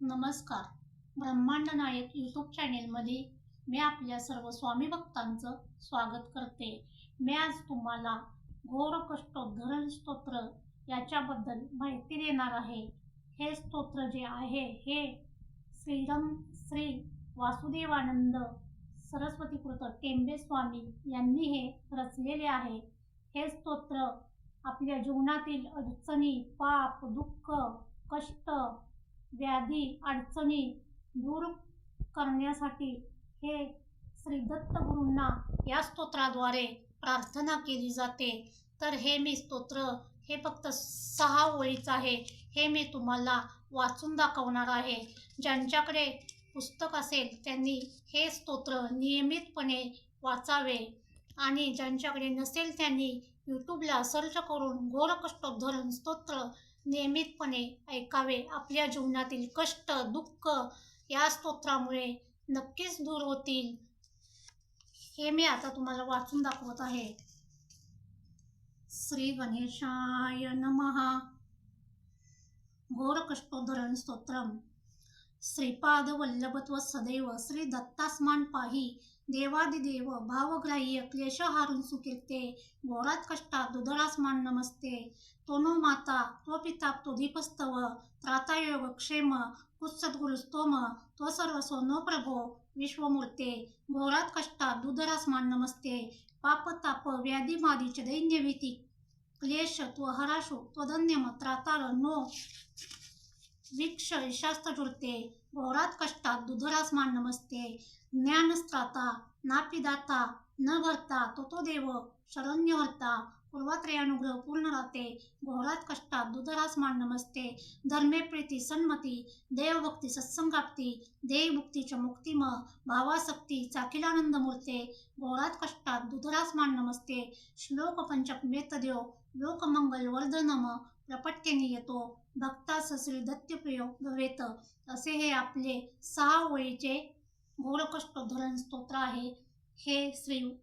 नमस्कार. ब्रह्मांड नायक यूट्यूब चॅनेलमध्ये मी आपल्या सर्व स्वामी भक्तांचं स्वागत करते. मी आज तुम्हाला घोर कष्टोद्धरण स्तोत्र याच्याबद्दल माहिती देणार आहे. हे स्तोत्र जे आहे हे श्रीरम श्री वासुदेवानंद सरस्वतीकृत टेंबे स्वामी यांनी हे रचलेले आहे. हे स्तोत्र आपल्या जीवनातील अडचणी पाप दुःख कष्ट व्याधी अडचणी दूर करण्यासाठी हे श्री दत्तगुरूंना या स्तोत्राद्वारे प्रार्थना केली जाते. तर हे मी स्तोत्र हे फक्त सहा ओळीचं आहे. हे मी तुम्हाला वाचून दाखवणार आहे. ज्यांच्याकडे पुस्तक असेल त्यांनी हे स्तोत्र नियमितपणे वाचावे. आणि ज्यांच्याकडे नसेल त्यांनी यूट्यूबला सर्च करून घोर कष्टोद्धरण स्तोत्र नियमितपणे ऐकावे. आपल्या जीवनातील कष्ट दुःख या स्तोत्रामुळे नक्कीच दूर होतील. हे मी आता तुम्हाला वाचून दाखवत आहे. श्री गणेशाय नमहा घोर कष्टोद्धरण स्तोत्रम. श्रीपाद वल्लभत्व सदैव श्री दत्तास्मान पाही. देवादिदेव भावग्राह्य क्लेश हारून सुकीर्ते घोरात कष्टात दुधरास्मान नमस्ते. तो नो माता तो पिता तो दीपस्तव त्रातायोग क्षेम कुत्सद्गुरुस्तोम तो सर्वस्व नो प्रभो विश्वमूर्ते घोरात कष्टात दुधरास्मान नमस्ते. पाप ताप व्याधी मादीच दैन्य भीती क्लेश तो हराशो त्वधन्यम त्रातार नो वीक्ष शास्त्र जुळते घोरात कष्टात दुधरास मान नमस्ते. ज्ञानस्त्राता नापिदाता न भरता तो तो देव शरण्य भरता पूर्वात्रयानुग्रह पूर्ण राहते. घोरात कष्टात दुधरास्मान नमस्ते. धर्मे प्रीती सन्मती. देवभक्ती सत्संगाप्ती. देवमुक्तीच मुक्तिम भावासक्ती चाकिलानंद मूर्ते. घोरात कष्टात दुधरास्मान नमस्ते. श्लोक पंचक मेतदेव लोकमंगल वर्धनम. प्रपट्यने येतो. भक्तास श्री दत्तप्रिय भवेत. असे हे आपले सहा ओळीचे घोरकष्टोद्धरण स्तोत्र आहे. हे श्री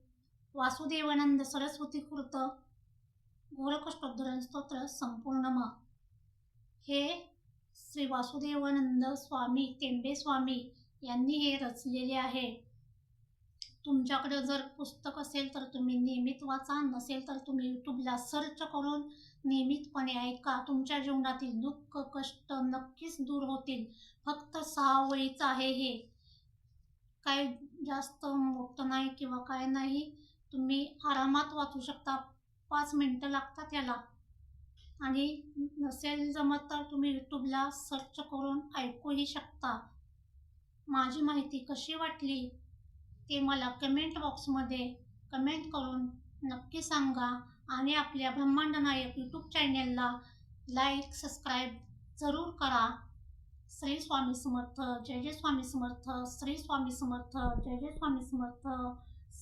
वासुदेवानंद सरस्वतीकृत घोरकष्टोद्धरण स्तोत्र संपूर्ण म. हे श्री वासुदेवानंद स्वामी तेंबे स्वामी यांनी हे रचलेले आहे. तुमच्याकडे जर पुस्तक असेल तर तुम्ही नियमित वाचा नसेल तर तुम्ही यूट्यूबला सर्च करून नियमितपणे ऐका. तुमच्या जीवनातील दुःख कष्ट नक्कीच दूर होतील. फक्त सहा वळीचं आहे हे. काय जास्त मोठं नाही किंवा काय नाही तुम्ही आरामात वाचू शकता. पाच मिनटं लागतात याला. आणि नसेल जमत तर तुम्ही यूट्यूबला सर्च करून ऐकूही शकता. माझी माहिती कशी वाटली ते मला कमेंट बॉक्समध्ये कमेंट करून नक्की सांगा. आणि आपल्या ब्रह्मांड नायक यूट्यूब चॅनेलला लाईक सबस्क्राईब जरूर करा. श्री स्वामी समर्थ जय जय स्वामी समर्थ श्री स्वामी समर्थ जय जय स्वामी समर्थ.